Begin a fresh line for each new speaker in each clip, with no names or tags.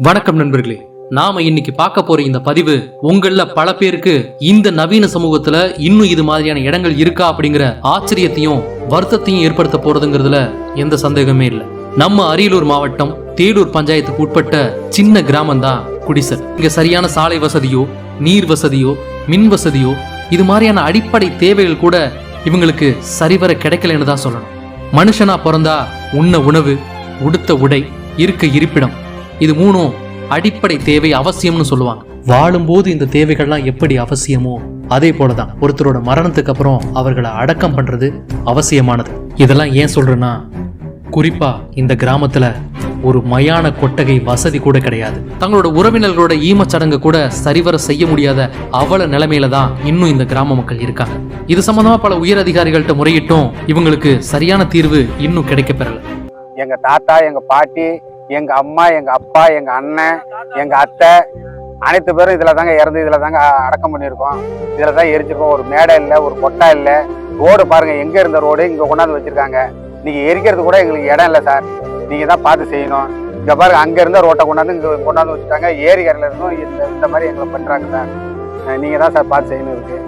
வணக்கம் நண்பர்களே நாம இன்னைக்கு பார்க்க போற இந்த பதிவு உங்கள பல பேருக்கு இந்த நவீன சமூகத்துல இன்னும் இது மாதிரியான இடங்கள் இருக்கா அப்படிங்கிற ஆச்சரியத்தையும் வருத்தத்தையும் ஏற்படுத்த போறதுங்கிறதுல எந்த சந்தேகமே இல்லை. நம்ம அரியலூர் மாவட்டம் தேலூர் பஞ்சாயத்துக்கு உட்பட்ட சின்ன கிராமம் தான் குடிசல் இங்க சரியான சாலை வசதியோ நீர் வசதியோ மின் வசதியோ இது மாதிரியான அடிப்படை தேவைகள் கூட இவங்களுக்கு சரிவர கிடைக்கலன்னு தான் சொல்லணும். மனுஷனா பிறந்தா உண்ண உணவு உடுத்த உடை இருக்க இருப்பிடம் இது மூணும் அடிப்படை தேவை அவசியம்னு சொல்லுவாங்க. வாழும்போது இந்த தேவைகள்லாம் எப்படி அவசியமோ அதே போலதான். ஒருத்தரோட மரணத்துக்கு அப்புறம் அவர்களை அடக்கம் பண்றது அவசியமானது. இதெல்லாம் ஏன் சொல்றேன்னா குறிப்பா இந்த கிராமத்துல ஒரு மயான கொட்டகை வசதி கூட கிடையாது. தங்களோட உறவினர்களோட ஈமச்சடங்கு கூட சரிவர செய்ய முடியாத அவல நிலைமையில தான் இன்னும் இந்த கிராம மக்கள் இருக்காங்க. இது சம்பந்தமா பல உயர் அதிகாரிகள்கிட்ட முறையிட்டும் இவங்களுக்கு சரியான தீர்வு இன்னும் கிடைக்க பெறல
எங்க தாத்தா எங்க பாட்டி எங்க அம்மா எங்க அப்பா எங்க அண்ணன் எங்க அத்தை அனைத்து பேரும் இதுல தாங்க இறந்து இதுல தாங்க அடக்கம் பண்ணியிருக்கோம். இதுல தான் எரிச்சிருக்கோம் ஒரு மேடை இல்லை ஒரு கொட்டா இல்லை. ரோடு பாருங்க எங்க இருந்த ரோடு இங்க கொண்டாந்து வச்சிருக்காங்க. நீங்க எரிக்கிறது கூட எங்களுக்கு இடம் இல்லை சார். நீங்க தான் பார்த்து செய்யணும். இங்க பாருங்க அங்க இருந்த ரோட்டை கொண்டாந்து இங்க கொண்டாந்து வச்சுட்டாங்க. ஏரிக்கரையில இருந்தும் இந்த இந்த மாதிரி எங்களை பண்றாங்க சார். நீங்கள் நீங்க தான் சார் பார்த்து செய்யணும் இருக்கு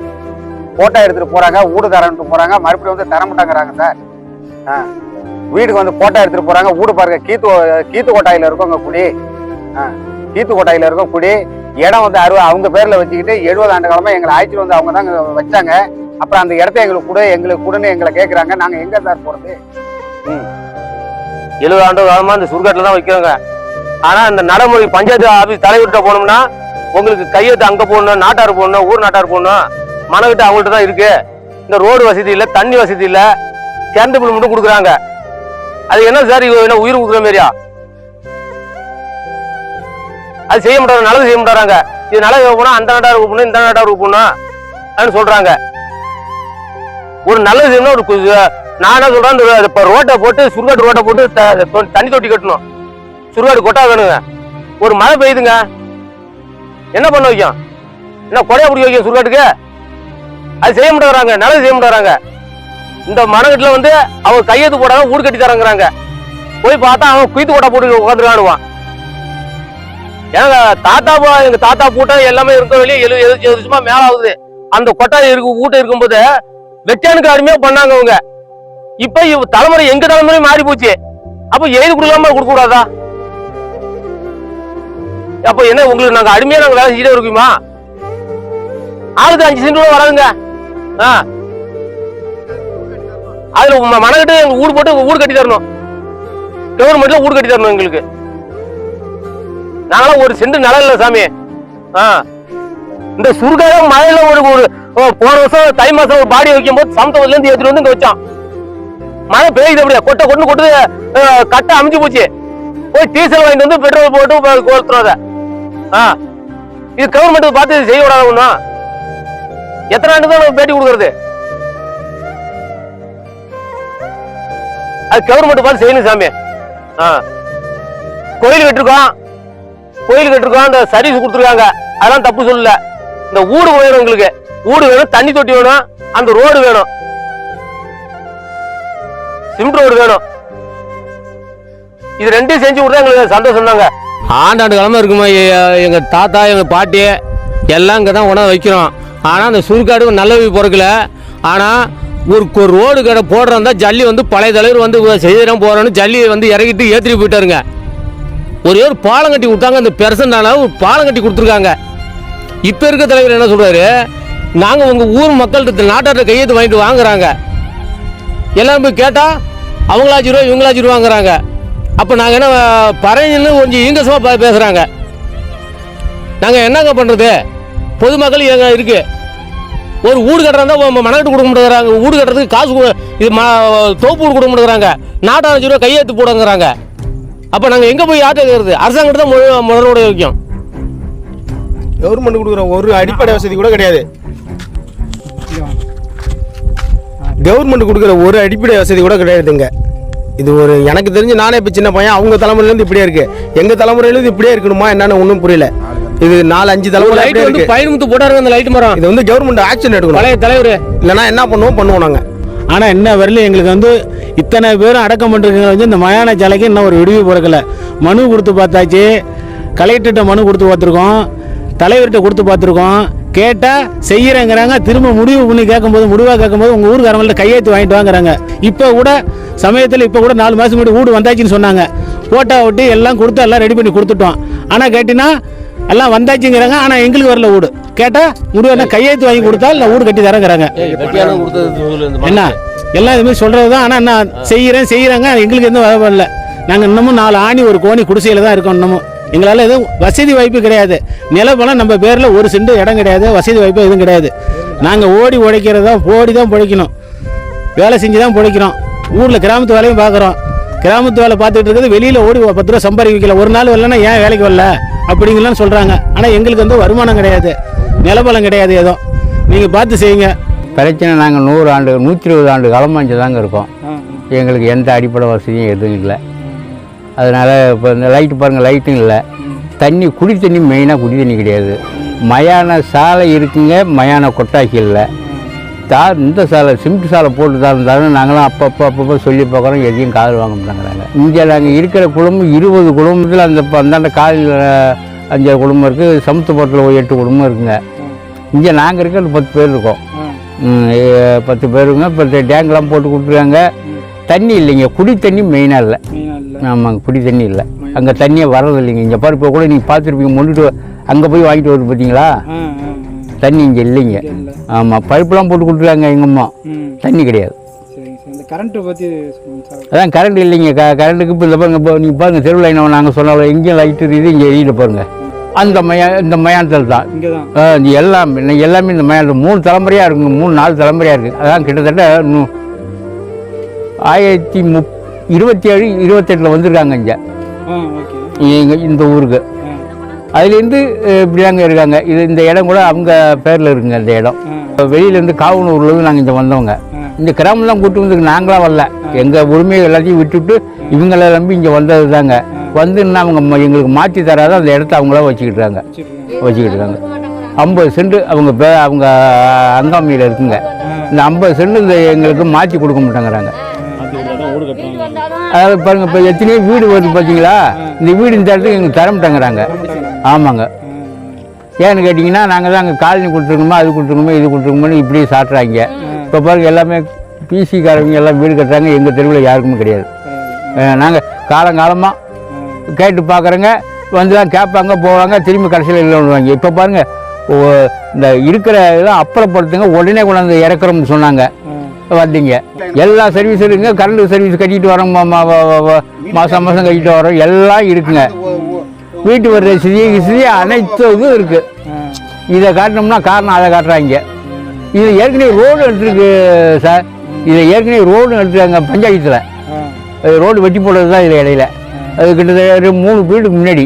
போட்டோ எடுத்துட்டு போறாங்க வீடு தரன்ட்டு போறாங்க. மறுபடியும் வந்து தர மாட்டாங்கிறாங்க சார். ஆ வீட்டுக்கு வந்து போட்டோ எடுத்துட்டு போறாங்க. வீடு பாருங்க கீத்து கீத்து கொட்டாயில இருக்கும் அங்க குடி. ஆ, கீத்து கொட்டாயில இருக்கும் குடி. இடம் வந்து அறுபது அவங்க பேர்ல வச்சுக்கிட்டு எழுபது ஆண்டு காலமா எங்களை ஆய்ச்சி வந்து அவங்க தான் வச்சாங்க. அப்புறம் அந்த இடத்த எங்களுக்கு கொடு எங்களுக்கு கொடுன்னு எங்களை கேட்குறாங்க நாங்க எங்க சார் போறது?
எழுபது ஆண்டு காலமா இந்த சுருக்காட்டில் தான் வைக்கிறாங்க. ஆனா அந்த நடைமுறை பஞ்சாயத்து ஆபீஸ் தலைவர்கிட்ட போனோம்னா உங்களுக்கு கையெழுத்து அங்க போடணும் நாட்டார் போடணும் ஊர் நாட்டார் போடணும். மனக்கிட்ட அவங்கள்ட்ட தான் இருக்கு. இந்த ரோடு வசதி இல்ல தண்ணி வசதி இல்ல. கரண்ட் பில் மட்டும் கொடுக்குறாங்க. அது என்ன சார் இவ என்ன உயிர் ஊதுற மாதிரியா? அது செய்ய மாட்டாங்க நல்லது செய்ய மாட்டாங்க. இது நல்லது போனா அந்த நாட்டார் போகணும் இந்த நாட்டா போகணும் அப்படின்னு சொல்றாங்க. ஒரு நல்லது செய்யணும் ஒரு நான் என்ன சொல்றேன் இப்ப ரோட்டை போட்டு சுருகாடு ரோட்டை போட்டு த- தண்ணி தொட்டி கட்டணும். சுருகாடு கொட்டா வேணுங்க. ஒரு மழை பெய்யுதுங்க. என்ன பண்ண வைக்கும்? என்ன கொடையா பிடிக்க வைக்கும் சுருகாட்டுக்கு அது செய்ய மாட்டேங்கிறாங்க நல்லது செய்ய மாட்டேங்கிறாங்க. இந்த மனக்கட்டுல வந்து அவன் கையெழுத்து போடாம ஊடு கட்டி தரங்கிறாங்க போய் பார்த்தா அவன் குயித்து கொட்டை போட்டு உட்காந்துருக்கானுவான் ஏங்க தாத்தா பா- எங்க தாத்தா பூட்டம் எல்லாமே இருக்க வெளியே எழு எழுபது வருஷமா மேல ஆகுது. அந்த கொட்டை இருக்கு வீட்டை இருக்கும்போது வெட்டியானுக்கு அருமையா பண்ணாங்க அவங்க. இப்ப இவ தலைமுறை எங்க தலைமுறை மாறி போச்சு. அப்ப எழுதி கொடுக்காம கொடுக்க கூடாதா அப்ப என்ன உங்களுக்கு நாங்க அருமையா நாங்க வேலை செஞ்சுட்டே இருக்குமா? ஆளுக்கு அஞ்சு சென்ட் கூட வராதுங்க. ஆ. அதுல ம- மனக்கிட்ட எங்க போட்டு ஊடு கட்டி தரணும். கவர்மெண்ட்ல ஊடு கட்டி தரணும் எங்களுக்கு. நாங்களாம் ஒரு செண்டு நிலம் இல்லை சாமி. ஆ. இந்த சுருக்காக மழையில ஒரு ஒரு போன வருஷம் தை மாசம் ஒரு பாடி வைக்கும் போது சமத்தவத்துல இருந்து ஏற்றிட்டு வந்து இங்க வச்சான். மழை பெய்யுது அப்படியே. கொட்டை கொண்டு கொட்டு கட்டை அமைஞ்சு போச்சு. போய் டீசல் வாங்கிட்டு வந்து பெட்ரோல் போட்டு கொளுத்துறோம் அதை ஆ. இது கவர்மெண்ட் பார்த்து இது செய்ய விடாத ஒண்ணும் எத்தனை ஆண்டு தான் பேட்டி கொடுக்கறது? அது கவர்மெண்ட் பார்த்து செய்யணும் சாமி. ஆ. கோயில் கட்டிருக்கோம். கோயில் கட்டிருக்கோம். அந்த சர்வீஸ் கொடுத்துருக்காங்க. அதெல்லாம் தப்பு சொல்லல. இந்த ஊடு வேணும் எங்களுக்கு. வீடு வேணும் தண்ணி தொட்டி வேணும் அந்த ரோடு வேணும். சிமெண்ட் ரோடு வேணும். இது ரெண்டையும் செஞ்சு கொடுத்தா எங்களுக்கு சந்தோஷம் தாங்க. ஆண்டாண்டு கிழமை இருக்குமா எங்க தாத்தா எங்க பாட்டி எல்லாம் இங்கே தான் உணவு வைக்கிறோம். ஆனால் அந்த சுருக்காடு நல்லவி பொறுக்கல. ஆனால் ஒரு ஒரு ரோடு கடை போடுறதா ஜல்லி வந்து பழைய தலைவர் வந்து செய்கிறோம் போறோன்னு ஜல்லி வந்து இறக்கிட்டு ஏற்றிட்டு போயிட்டாருங்க. ஒரே ஒரு பாலம் கட்டி கொடுத்தாங்க அந்த பெருசனால ஒரு பாலம் கட்டி கொடுத்துருக்காங்க. இப்போ இருக்க தலைவர் என்ன சொல்கிறாரு நாங்கள் உங்கள் ஊர் மக்கள்கிட்ட நாட்டாட்ட கையெழுத்து வாங்கிட்டு வாங்குறாங்க. எல்லாரும் போய் கேட்டால் அவங்களாச்சு ரூபா இவங்களாச்சு ரூபா வாங்குறாங்க. அப்போ நாங்கள் என்ன பறையின்னு கொஞ்சம் ஈங்கசமாக பேசுகிறாங்க நாங்கள் என்னங்க பண்ணுறது பொதுமக்கள் எங்கே இருக்குது ஒரு வீடு கட்டுறாங்க மனக்கட்டு கொடுக்க மாட்டேங்கிறாங்க. வீடு கட்டுறதுக்கு காசு கொடு- இது ம தோப்பு வீடு கொடுக்க மாட்டேங்கிறாங்க. நாட்டாஞ்சு ரூபா கையெழுத்து போடுங்கிறாங்க. அப்போ நாங்கள் எங்கே போய் யார்கிட்ட கேட்குறது அரசாங்கத்தை தான் முதலோட வைக்கும்
கவர்மெண்ட் கொடுக்குற ஒரு அடிப்படை வசதி கூட கிடையாது. கவர்மெண்ட் கொடுக்குற ஒரு அடிப்படை வசதி கூட கிடையாதுங்க. இது ஒரு எனக்கு தெரிஞ்சு நானே இப்போ சின்ன பையன் அவங்க தலைமுறையிலேருந்து இப்படியே இருக்கு. எங்கள் தலைமுறையிலேருந்து இப்படியே இருக்கணுமா? என்னென்னு ஒன்றும் புரியல. இது நாலு அஞ்சு தலைமுறை
லைட் வந்து
இருக்கு.
பயன்முத்து போட்டாருங்க அந்த லைட் மரம்
இது வந்து கவர்மெண்ட் ஆக்ஷன் எடுக்கணும்.
பழைய தலைவர்.
இல்லைன்னா என்ன பண்ணுவோம்? பண்ணுவோம் நாங்கள்
ஆனால் இன்ன வரல? எங்களுக்கு வந்து இத்தனை பேரும் அடக்கம் பண்ணிருக்கிற வந்து இந்த மயான சாலைக்கு இன்னும் ஒரு விடுவி பிறக்கல மனு கொடுத்து பார்த்தாச்சு. கலெக்டர்கிட்ட மனு கொடுத்து பார்த்துருக்கோம். தலைவர்கிட்ட கொடுத்து பார்த்துருக்கோம். கேட்டால் செய்கிறேங்கிறாங்க திரும்ப முடிவு பண்ணி கேட்கும்போது முடிவாக கேட்கும்போது உங்கள் ஊருக்காரங்கள்ட்ட கையெழுத்து வாங்கிட்டு வாங்குறாங்க. இப்போ கூட சமயத்தில் இப்போ கூட நாலு மாதம் முன்னாடி வீடு வந்தாச்சுன்னு சொன்னாங்க. போட்டோ ஒட்டி எல்லாம் கொடுத்து எல்லாம் ரெடி பண்ணி கொடுத்துட்டோம். ஆனால் கேட்டினா எல்லாம் வந்தாச்சுங்கிறாங்க ஆனால் எங்களுக்கு வரல வீடு. கேட்டால் முடிவு கையெழுத்து வாங்கி கொடுத்தா இல்லை வீடு கட்டி தரங்கிறாங்க. என்ன? எல்லாம் இதுமாதிரி சொல்கிறது தான் ஆனால் நான் செய்கிறேன் செய்கிறாங்க எங்களுக்கு எதுவும் வரவில்லை நாங்கள் இன்னமும் நாலு ஆணி ஒரு கோணி குடிசையில் தான் இருக்கோம் இன்னமும். எங்களால் எதுவும் வசதி வாய்ப்பு கிடையாது. நிலப்பலம் நம்ம பேரில் ஒரு செண்டு இடம் கிடையாது வசதி வாய்ப்பு எதுவும் கிடையாது. நாங்கள் ஓடி உழைக்கிறதா ஓடி தான் பிழைக்கணும். வேலை செஞ்சு தான் பிழைக்கிறோம். ஊரில் கிராமத்து வேலையும் பார்க்குறோம். கிராமத்து வேலை பார்த்துட்டு இருக்கிறது வெளியில் ஓடி பத்து ரூபா சம்பாதிக்கல. ஒரு நாள் வரலன்னா ஏன் வேலைக்கு வரல? அப்படிங்கலாம் சொல்கிறாங்க ஆனால் எங்களுக்கு வந்து வருமானம் கிடையாது. நிலபலம் கிடையாது ஏதோ. நீங்கள் பார்த்து செய்யுங்க.
பிரச்சனை நாங்கள் நூறு ஆண்டு நூற்றி இருபது ஆண்டு காலமாக தாங்க இருக்கோம். எங்களுக்கு எந்த அடிப்படை வசதியும் எதுவும் இல்லை. அதனால் இப்போ இந்த லைட்டு பாருங்கள் லைட்டும் இல்லை. தண்ணி குடி தண்ணி மெயினாக குடி தண்ணி கிடையாது. மயான சாலை இருக்குங்க மயான கொட்டாக்கி இல்லை தா இந்த சாலை சிமெண்ட் சாலை போட்டு தான் இருந்தாலும் நாங்களும் அப்பப்போ அப்பப்போ சொல்லி பார்க்குறோம். எதையும் காதல் வாங்க மாட்டேங்கிறாங்க. இங்கே நாங்கள் இருக்கிற குடும்பம் இருபது குடும்பத்தில் அந்த அந்தாண்ட காலையில் அஞ்சாறு குடும்பம் இருக்குது சமுத்திரப்பட்டில் ஒரு எட்டு குடும்பம் இருக்குங்க. இங்கே நாங்கள் இருக்கிறது பத்து பேர் இருக்கோம். பத்து பேருங்க இப்போ டேங்க்லாம் போட்டு கொடுத்துருக்காங்க. தண்ணி இல்லைங்க. குடி தண்ணி மெயினாக இல்லை. ஆமாங்க. குடி தண்ணி இல்லை. அங்கே தண்ணியே வர்றது இல்லைங்க இங்கே பாரு இப்போ கூட நீங்கள் பார்த்துருப்பீங்க. முன்னிட்டு அங்கே போய் வாங்கிட்டு வருது பார்த்தீங்களா தண்ணி இங்கே இல்லைங்க. ஆமாம் பைப்பெலாம் போட்டு கொடுத்துருக்காங்க எங்கள் அம்மா. தண்ணி கிடையாது.
இந்த கரண்ட்டை பற்றி
அதான் கரண்ட் இல்லைங்க. க கரண்ட்டுக்கு இப்போ இந்த பாருங்க இப்போ நீங்கள் பாருங்கள் தெருவில் லைன் நாங்கள் சொன்னாலும் எங்கேயும் லைட் இருக்குது இங்கே எரியில பாருங்க. அந்த மயா இந்த மயானத்தில் தான்.
இங்கே தான்
ஆ, இது எல்லாம் எல்லாமே இந்த மயானத்தில் மூணு தலைமுறையாக இருக்குங்க மூணு நாலு தலைமுறையாக இருக்குது அதான் கிட்டத்தட்ட நூ ஆயிரத்தி முப் இருபத்தி ஏழு இருபத்தெட்டில் வந்திருக்காங்க இங்கே இந்த ஊருக்கு. அதுலேருந்து அஹ், இப்படிதாங்க இருக்காங்க. இது இந்த இடம் கூட அவங்க பேரில் இருக்குங்க இந்த இடம். வெளியிலேருந்து காவனூர்லேருந்து நாங்கள் இங்கே வந்தவங்க. இந்த கிராமம் தான் கூட்டு வந்து நாங்களாம் வரல. எங்கள் உரிமையை எல்லாத்தையும் விட்டுவிட்டு இவங்கள நம்பி இங்கே வந்தது தாங்க வந்து இன்னும் அவங்க எங்களுக்கு மாற்றி தராத அந்த இடத்த அவங்களா வச்சுக்கிட்டுறாங்க. வச்சுக்கிட்டு இருக்காங்க ஐம்பது சென்ட் அவங்க பே அவங்க அங்காமியில் இருக்குங்க. இந்த ஐம்பது சென்ட் இந்த எங்களுக்கு மாற்றி கொடுக்க மாட்டேங்கிறாங்க. அதாவது பாருங்க இப்போ எத்தனையோ வீடு வருது பார்த்தீங்களா இந்த வீடு இந்த இடத்துக்கு எங்களுக்கு தர மாட்டேங்கிறாங்க. ஆமாங்க. ஏன்னு கேட்டிங்கன்னா நாங்கள் தான் அங்கே காலனி கொடுத்துருக்கணுமா அது கொடுத்துருக்கணுமா இது கொடுத்துருக்கணும்னு இப்படியே சாட்டுறாங்க. இப்போ பாருங்க எல்லாமே பிசிக்காரவங்க எல்லாம் வீடு கட்டுறாங்க எங்கள் தெருவில் யாருக்குமே கிடையாது. நாங்கள் காலங்காலமாக கேட்டு பார்க்குறோங்க வந்து தான் கேட்பாங்க போவாங்க திரும்பி கடைசியில் இல்லைன்னுவாங்க இப்போ பாருங்கள் இந்த இருக்கிற இதெல்லாம் அப்புறப்படுத்துங்க உடனே கொண்டாந்து இறக்குறோம்னு சொன்னாங்க. வந்தீங்க. எல்லா சர்வீஸ் இருக்குங்க கரண்ட் சர்வீஸ் கட்டிட்டு வரோம் மா- மா- மா- மா- மாசம் மாதம் கட்டிட்டு வரோம் எல்லாம் இருக்குங்க. வீட்டு வர ரசீதி கிசதி அனைத்து இதுவும் இருக்குது இதை காட்டினோம்னா காரணம் அதை காட்டுறாங்க. இது ஏற்கனவே ரோடு எடுத்துருக்கு சார். இதை ஏற்கனவே ரோடு எடுத்துருக்காங்க பஞ்சாயத்தில். ரோடு வெட்டி போடுறது தான் இது இடையில. அது கிட்டத்தட்ட ஒரு மூணு வீட்டுக்கு முன்னாடி.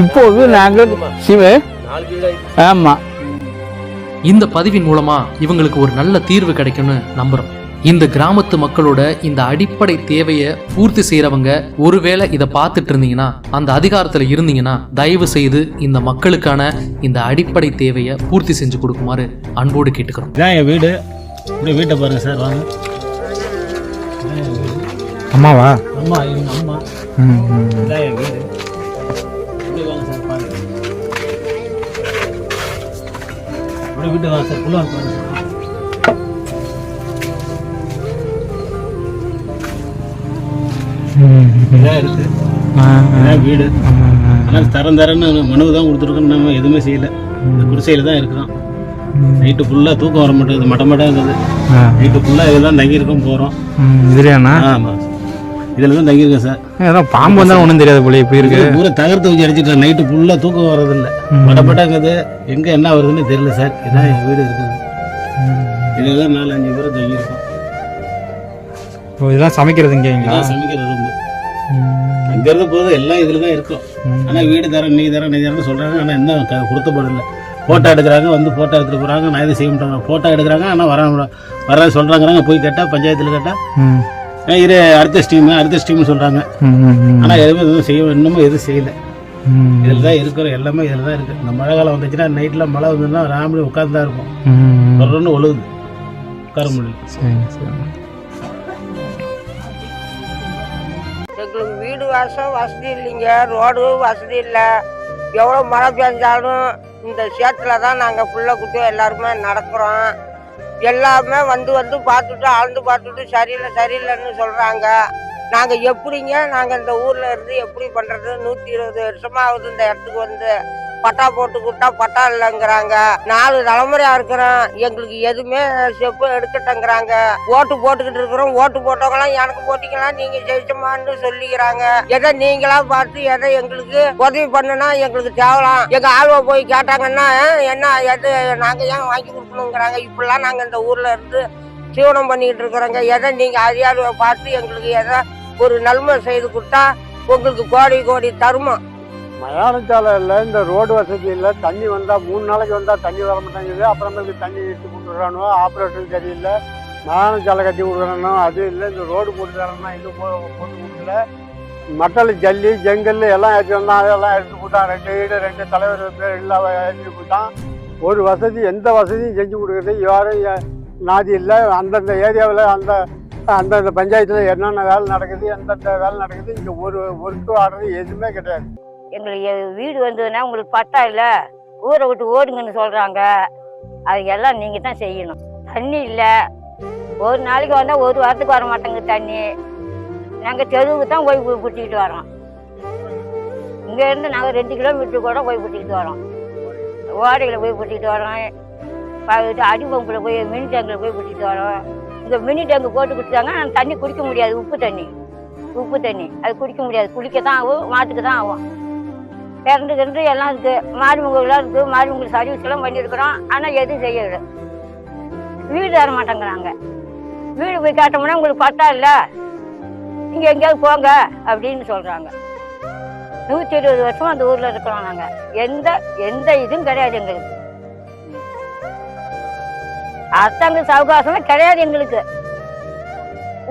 இப்போது நாங்கள் சிவ ஆமாம்
இந்த பதிவின் மூலமா இவங்களுக்கு ஒரு நல்ல தீர்வு கிடைக்கும்னு நம்புறோம். இந்த கிராமத்து மக்களோட இந்த அடிப்படை தேவையை பூர்த்தி செய்யறவங்க ஒருவேளை இதை பார்த்துட்டு இருந்தீங்கன்னா அந்த அதிகாரத்துல இருந்தீங்கன்னா தயவு செய்து இந்த மக்களுக்கான இந்த அடிப்படை தேவையை பூர்த்தி செஞ்சு கொடுக்குமாறு அன்போடு கேட்டுக்கிறோம்.
இதான் என் வீடு. இப்படி வீட்டை பாருங்க சார் வாங்க.
அம்மாவா
அம்மா இவங்க அம்மா. இதான் என் வீடு. இப்படி வாங்க சார் பாருங்க. இப்படி வீட்டு வாங்க சார் பாருங்க இதான் இருக்கு இதான் வீடு. ஆனால் தரம் தரன்னு மனு தான் கொடுத்துருக்கோம் நம்ம எதுவுமே செய்யல. இந்த குடிசையில் தான் இருக்கிறோம். நைட்டு ஃபுல்லாக தூக்கம் வர மாட்டேங்குது மட்ட இருக்குது. நைட்டு ஃபுல்லாக இதில் தான் தங்கியிருக்கோம் போகிறோம்.
இதுலையாண்ணா?
ஆமாம் இதில் தான் தங்கியிருக்கேன் சார்.
ஏதோ பாம்பு வந்தாலும் ஒன்றும் தெரியாது போல இப்படி இருக்கு.
தகர்த்து வச்சு அடிச்சிட்டேன். நைட்டு ஃபுல்லாக தூக்கம் வர்றதில்ல. மட்டப்பட்டாங்குது எங்கே என்ன வருதுன்னு தெரியல சார். இதான் என் வீடு இருக்குது. இதில் தான் நாலு அஞ்சு பேர் தங்கியிருக்கோம்.
இப்போ இதெல்லாம் சமைக்கிறது இங்கேங்களா
இதான் அங்கேருந்து போது எல்லாம் இதில் தான் இருக்கும். ஆனால் வீடு தரேன் நீ தரேன் நீ தரேன்னு சொல்கிறாங்க ஆனால் க- கொடுத்தப்படல ஃபோட்டோ எடுக்கிறாங்க வந்து ஃபோட்டோ எடுத்துகிட்டு போகிறாங்க நான் எதுவும் செய்ய மாட்டாங்க ஃபோட்டோ எடுக்கிறாங்க ஆனால் வர வர சொல்கிறாங்கிறாங்க போய் கேட்டால் பஞ்சாயத்தில் கேட்டால் இரு அடுத்த ஸ்டீமு அடுத்த ஸ்டீம்னு சொல்கிறாங்க ஆனால் எதுவுமே எதுவும் செய்ய இன்னமும் எதுவும் செய்யலை. இதில் தான் இருக்கிறோம் எல்லாமே இதில் தான் இருக்குது இந்த மழை காலம் வந்துச்சுன்னா நைட்டில் மழை வந்ததுன்னா ராமடி உட்காந்து தான் இருக்கும் தொடர்ந்து ஒழுகுது. உட்கார முடியல.
எங்களுக்கு வீடு வாசம் வசதி இல்லைங்க. ரோடு வசதி இல்லை. எவ்வளோ மழை பெஞ்சாலும் இந்த சேத்துல தான் நாங்கள் பிள்ளை குட்டியும் எல்லாருமே நடக்கிறோம் எல்லாமே வந்து வந்து பார்த்துட்டு ஆழ்ந்து பார்த்துட்டு சரியில்லை சரியில்லைன்னு சொல்கிறாங்க நாங்கள் எப்படிங்க நாங்கள் இந்த ஊரில் இருந்து எப்படி பண்ணுறது நூற்றி இருபது வருஷமாக ஆகுது இந்த இடத்துக்கு வந்து பட்டா போட்டு கொடுத்தா பட்டா இல்லைங்கிறாங்க. நாலு தலைமுறையா இருக்கிறோம் எங்களுக்கு எதுவுமே செப்பு எடுக்கட்டங்கிறாங்க. ஓட்டு போட்டுக்கிட்டு இருக்கிறோம். ஓட்டு போட்டவங்களாம் எனக்கு போட்டீங்களா நீங்க ஜெயிச்சமான்னு சொல்லிக்கிறாங்க. எதை நீங்களா பார்த்து எதை எங்களுக்கு உதவி பண்ணுனா எங்களுக்கு தேவலாம். எங்க ஆழ்வா போய் கேட்டாங்கன்னா என்ன எது நாங்க ஏன் வாங்கி கொடுக்கணுங்கிறாங்க. இப்படிலாம் நாங்க இந்த ஊர்ல இருந்து ஜீவனம் பண்ணிக்கிட்டு இருக்கிறோங்க. எதை நீங்க அதிகாரியை பார்த்து எங்களுக்கு எதை ஒரு நன்மை செய்து கொடுத்தா உங்களுக்கு கோடி கோடி தருமம்
மயானச்சாலையில் இந்த ரோடு வசதி இல்லை. தண்ணி வந்தால் மூணு நாளைக்கு வந்தால் தண்ணி வர மாட்டேங்குது. அப்புறமேலுக்கு தண்ணி எடுத்து கொடுத்துட்றானோ ஆப்ரேஷன் சரியில்லை. மயானச்சாலை கட்டி கொடுக்குறானோ அது இல்லை. இந்த ரோடு போட்டு தரணும்னா இன்னும் போட்டு கொடுக்கல. மட்டல் ஜல்லி ஜங்கல் எல்லாம் எடுத்து வந்தான் அதெல்லாம் எடுத்து கொடுத்தான் ரெண்டு வீடு ரெண்டு தலைவர் பேர் எல்லாம் எடுத்து கொடுத்தான் ஒரு வசதி எந்த வசதியும் செஞ்சு கொடுக்குறது யாரும் நாதி இல்லை. அந்தந்த ஏரியாவில் அந்த அந்தந்த பஞ்சாயத்தில் என்னென்ன வேலை நடக்குது எந்தெந்த வேலை நடக்குது இங்கே ஒரு ஒர்க்கு ஆடுறது எதுவுமே கிடையாது.
எங்களுக்கு வீடு வந்ததுன்னா உங்களுக்கு பட்டா இல்லை? ஊரை விட்டு ஓடுங்கன்னு சொல்கிறாங்க அது எல்லாம் நீங்கள் தான் செய்யணும். தண்ணி இல்லை. ஒரு நாளைக்கு வந்தால் ஒரு வாரத்துக்கு வர மாட்டேங்குது தண்ணி. நாங்கள் தெருவுக்கு தான் போய் பு- பிடிச்சிக்கிட்டு வரோம். இங்கேருந்து நாங்கள் ரெண்டு கிலோமீட்டர் கூட போய் பிடிச்சிக்கிட்டு வரோம். ஓடையில் போய் பிடிச்சிக்கிட்டு வரோம். ப- இது அடி பம்பில் போய் மினி டேங்கில் போய் பிடிச்சிட்டு வரோம். இங்கே மினி டேங்கு போட்டு கொடுத்தாங்க நாங்கள் தண்ணி குடிக்க முடியாது. உப்பு தண்ணி. உப்பு தண்ணி. அது குடிக்க முடியாது. குளிக்க தான் ஆகும் மாட்டுக்கு தான் ஆகும். கரண்டு கரண்டு எல்லாம் இருக்கு. மாரிமுகெல்லாம் இருக்கு. மாரிமுக சர்வீஸ் எல்லாம் பண்ணியிருக்கிறோம். ஆனால் எதுவும் செய்யல. வீடு தர மாட்டேங்கிறாங்க. வீடு போய் காட்டோம்னா உங்களுக்கு பட்டா இல்லை? நீங்கள் எங்கேயாவது போங்க அப்படின்னு சொல்கிறாங்க நூற்றி இருபது வருஷம் அந்த ஊரில் இருக்கிறோம் நாங்கள் எந்த எந்த இதுவும் கிடையாது எங்களுக்கு. அரசாங்க சவகாசமே கிடையாது எங்களுக்கு.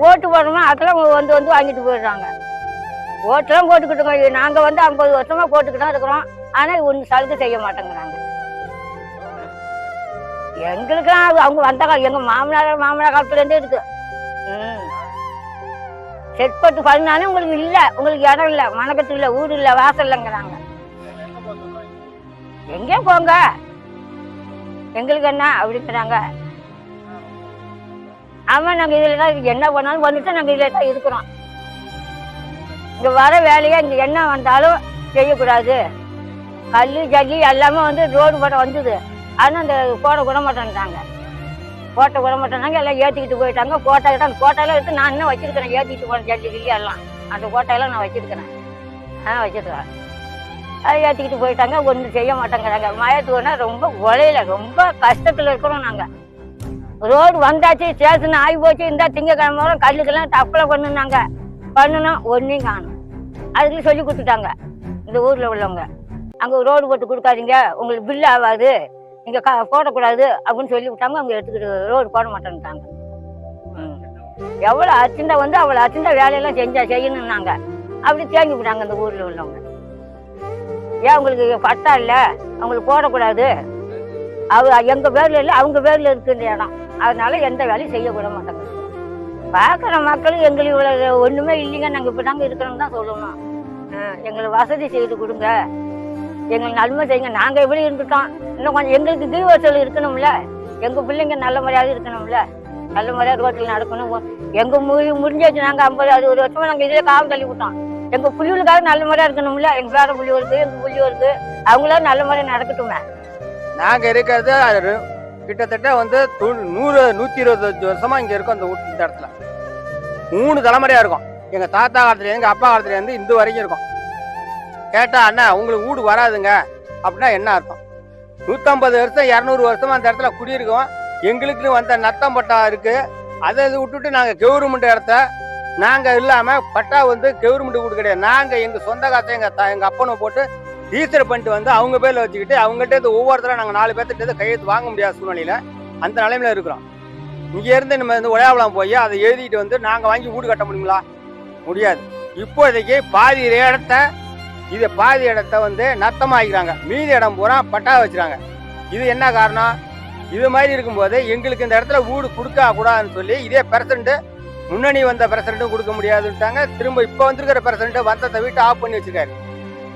ஓட்டு போடுறோமா அதெல்லாம் வந்து வந்து வாங்கிட்டு போயிடுறாங்க. ஓட்டெல்லாம் போட்டுக்கிட்டோங்க நாங்கள் வந்து ஐம்பது வருஷமாக போட்டுக்கிட்டு தான் இருக்கிறோம். ஆனால் ஒன்று சலுகை செய்ய மாட்டேங்கிறாங்க. எங்களுக்கெல்லாம் அது அவங்க வந்த காலம் எங்கள் மாமனார் மாமனார் காலத்துலேருந்தே இருக்கு. ம். செட்பட்டு பதினாலும் உங்களுக்கு இல்லை. உங்களுக்கு இடம் இல்லை மணக்கத்து இல்லை வீடு இல்லை வாசல் இல்லைங்கிறாங்க. எங்கே போங்க. எங்களுக்கு என்ன அப்படிங்கிறாங்க. ஆமாம் நாங்கள் இதில் தான் என்ன பண்ணாலும் வந்துட்டு நாங்கள் இதில் தான் இருக்கிறோம். இங்க வர வேலையை இங்க என்ன வந்தாலும் செய்யக்கூடாது. கல் ஜல்லி எல்லாமே வந்து ரோடு போட வந்தது. ஆனால் அந்த போட விட மாட்டேன்ட்டாங்க போட்ட விட மாட்டேன்னாங்க எல்லாம் ஏற்றிக்கிட்டு போயிட்டாங்க. கோட்டை அந்த கோட்டையெல்லாம் எடுத்து நான் இன்னும் வச்சிருக்கிறேன். ஏற்றிக்கிட்டு போன ஜல்லி கில்லி எல்லாம். அந்த கோட்டையெல்லாம் நான் வச்சிருக்கிறேன். ஆ வச்சிருக்கேன் அதை ஏற்றிக்கிட்டு போயிட்டாங்க ஒன்றும் செய்ய மாட்டேங்கிறாங்க. மயத்துக்குன்னா ரொம்ப உலையில ரொம்ப கஷ்டத்தில் இருக்கிறோம் நாங்கள் ரோடு வந்தாச்சு ஸ்டேஷன் ஆகி போச்சு. இந்த திங்கக்கிழமை கல்லுக்கெல்லாம் தப்பில் பண்ணுனாங்க. பண்ணணும் ஒன்றையும் காணும். அதுக்கு சொல்லி கொடுத்துட்டாங்க. இந்த ஊரில் உள்ளவங்க. அங்கே ரோடு போட்டு கொடுக்காதீங்க. உங்களுக்கு பில் ஆகாது. நீங்கள் கா போடக்கூடாது அப்படின்னு சொல்லி விட்டாங்க. அவங்க எடுத்துக்கிட்டு ரோடு போட மாட்டேன்ட்டாங்க. ம். எவ்வளோ அர்ஜென்ட்டாக வந்து அவ்வளோ அர்ஜென்ட்டாக வேலையெல்லாம் செஞ்சா செய்யணும்னாங்க. அப்படி தேங்கி விட்டாங்க இந்த ஊரில் உள்ளவங்க. ஏன் உங்களுக்கு பட்டா இல்லை? அவங்களுக்கு போடக்கூடாது. அவ எங்கள் பேரில் இல்லை அவங்க பேரில் இருக்கு இந்த இடம். அதனால எந்த வேலையும் செய்யக்கூட மாட்டாங்க. பார்க்குற மக்கள் எங்களுக்கு இவ்வளோ ஒன்றுமே இல்லைங்க. நாங்கள் இப்போ நாங்கள் இருக்கிறோம் தான் சொல்லணும். எங்களுக்கு வசதி செய்து கொடுங்க. எங்களுக்கு நன்மை செய்யுங்க. நாங்கள் எப்படி இருந்துட்டோம். இன்னும் கொஞ்சம் எங்களுக்கு தீவசல் இருக்கணும்ல. எங்கள் பிள்ளைங்க நல்ல முறையாக இருக்கணும்ல. நல்ல முறையாக ரோட்டில் நடக்கணும். எங்கள் முடி முடிஞ்சாச்சு. நாங்கள் ஐம்பது அறுபது வருஷமாக நாங்கள் இதில் காவல் தள்ளி விட்டோம். எங்கள் புள்ளிகளுக்காக நல்ல முறையாக இருக்கணும்ல. எங்கள் பேர இருக்குது எங்கள் புள்ளி இருக்குது அவங்களாம் நல்ல முறையாக நடக்கட்டுமே.
நாங்கள் இருக்கிறது கிட்டத்தட்ட வந்து தொண்ணூ- நூறு நூத்தி இருபத்தஞ்சு வருஷமா இங்க இருக்கும் அந்த வீட்டு இந்த இடத்துல. மூணு தலைமுறையா இருக்கும். எங்க தாத்தா காலத்துல எங்கள் அப்பா காலத்துல இருந்து இந்த வரைக்கும் இருக்கும். கேட்டா அண்ணா உங்களுக்கு வீடு வராதுங்க. அப்படின்னா என்ன அர்த்தம்? நூத்தம்பது வருஷம் இரநூறு வருஷமா அந்த இடத்துல குடியிருக்கோம். எங்களுக்குன்னு வந்த நத்தம் பட்டா இருக்கு. அதை இது விட்டுட்டு நாங்க கவர்மெண்ட் இடத்த நாங்க இல்லாம பட்டா வந்து கவர்மெண்ட் வீடு கிடையாது. நாங்க எங்க சொந்த காசை தா- எங்க அப்பனை போட்டு ஈஸ்டர் பண்ணிட்டு வந்து அவங்க பேரில் வச்சுக்கிட்டு அவங்ககிட்ட ஒவ்வொருத்தரும் நாங்கள் நாலு பேர்த்திட்ட கையெழுத்து வாங்க முடியாத சூழ்நிலையில் அந்த நிலைமையில இருக்கிறோம். இங்கேருந்து நம்ம வந்து உடையாவளம் போய் அதை எழுதிட்டு வந்து நாங்கள் வாங்கி வீடு கட்ட முடியுங்களா? முடியாது. இப்போதைக்கு பாதி இடத்த இது பாதி இடத்த வந்து நத்தமாகிக்கிறாங்க மீதி இடம் பூரா பட்டா வச்சுறாங்க இது என்ன காரணம்? இது மாதிரி இருக்கும்போது எங்களுக்கு இந்த இடத்துல வீடு கொடுக்க கூடாதுன்னு சொல்லி இதே பிரசண்ட்டு முன்னணி வந்த பிரசிடண்ட்டும் கொடுக்க முடியாதுன்ட்டாங்க. திரும்ப இப்போ வந்திருக்கிற பிரசிடண்ட் வந்ததை வீட்டை ஆஃப் பண்ணி வச்சுருக்காரு.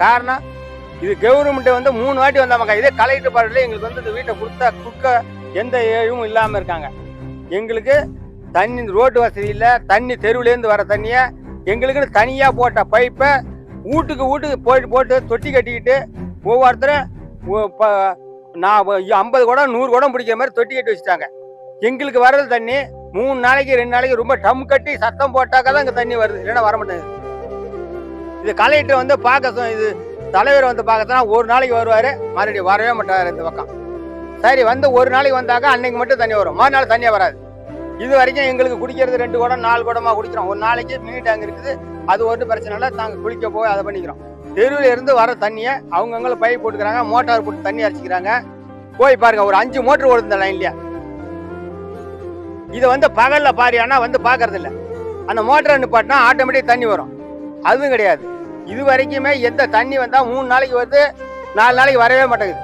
காரணம்? இது கவர்மெண்ட் வந்து மூணு வாட்டி வந்தாங்க இதே கலெக்டர் பாடல எங்களுக்கு வந்து இந்த வீட்டை கொடுத்தா கொடுக்க எந்த ஏழும் இல்லாமல் இருக்காங்க. எங்களுக்கு தண்ணி ரோட்டு வசதி இல்லை தண்ணி தெருவுலேருந்து வர தண்ணியை எங்களுக்குன்னு தனியாக போட்ட பைப்பை வீட்டுக்கு வீட்டுக்கு போயிட்டு போட்டு தொட்டி கட்டிக்கிட்டு ஒவ்வொருத்தரும் நான் ஐம்பது குடம் நூறு குடம் பிடிக்கிற மாதிரி தொட்டி கட்டி வச்சுட்டாங்க. எங்களுக்கு வர்றது தண்ணி மூணு நாளைக்கு ரெண்டு நாளைக்கு ரொம்ப டம் கட்டி சத்தம் போட்டாக்கா தான் இங்கே தண்ணி வருது. இல்லைன்னா வர மாட்டேங்குது. இது கலெக்டர் வந்து பார்க்க இது தலைவர் வந்து பார்க்கறதுனா ஒரு நாளைக்கு வருவார் மறுபடியும் வரவே மாட்டார் இந்த பக்கம். சரி வந்து ஒரு நாளைக்கு வந்தாக்கா அன்னைக்கு மட்டும் தண்ணி வரும். மறுநாள் தண்ணியே வராது. இது வரைக்கும் எங்களுக்கு குடிக்கிறது ரெண்டு குடம் நாலு குடமா குடிக்கிறோம். ஒரு நாளைக்கு மினி டேங்க் இருக்குது. அது ஒன்றும் பிரச்சனை இல்லை. நாங்கள் குளிக்க போய் அதை பண்ணிக்கிறோம். தெருவில் இருந்து வர தண்ணியை அவங்கவுங்கள பைப் போட்டுக்கிறாங்க மோட்டார் போட்டு தண்ணி அரைச்சிக்கிறாங்க. போய் பாருங்க ஒரு அஞ்சு மோட்டர் ஓடுது இந்த லைன்லயே இதை வந்து பகல்ல பாரியானா வந்து பாக்குறது இல்ல அந்த மோட்டரை நிப்பாட்டினா ஆட்டோமேட்டிக் தண்ணி வரும். அதுவும் கிடையாது. இது வரைக்குமே எந்த தண்ணி வந்தால் மூணு நாளைக்கு வருது நாலு நாளைக்கு வரவே மாட்டேங்குது.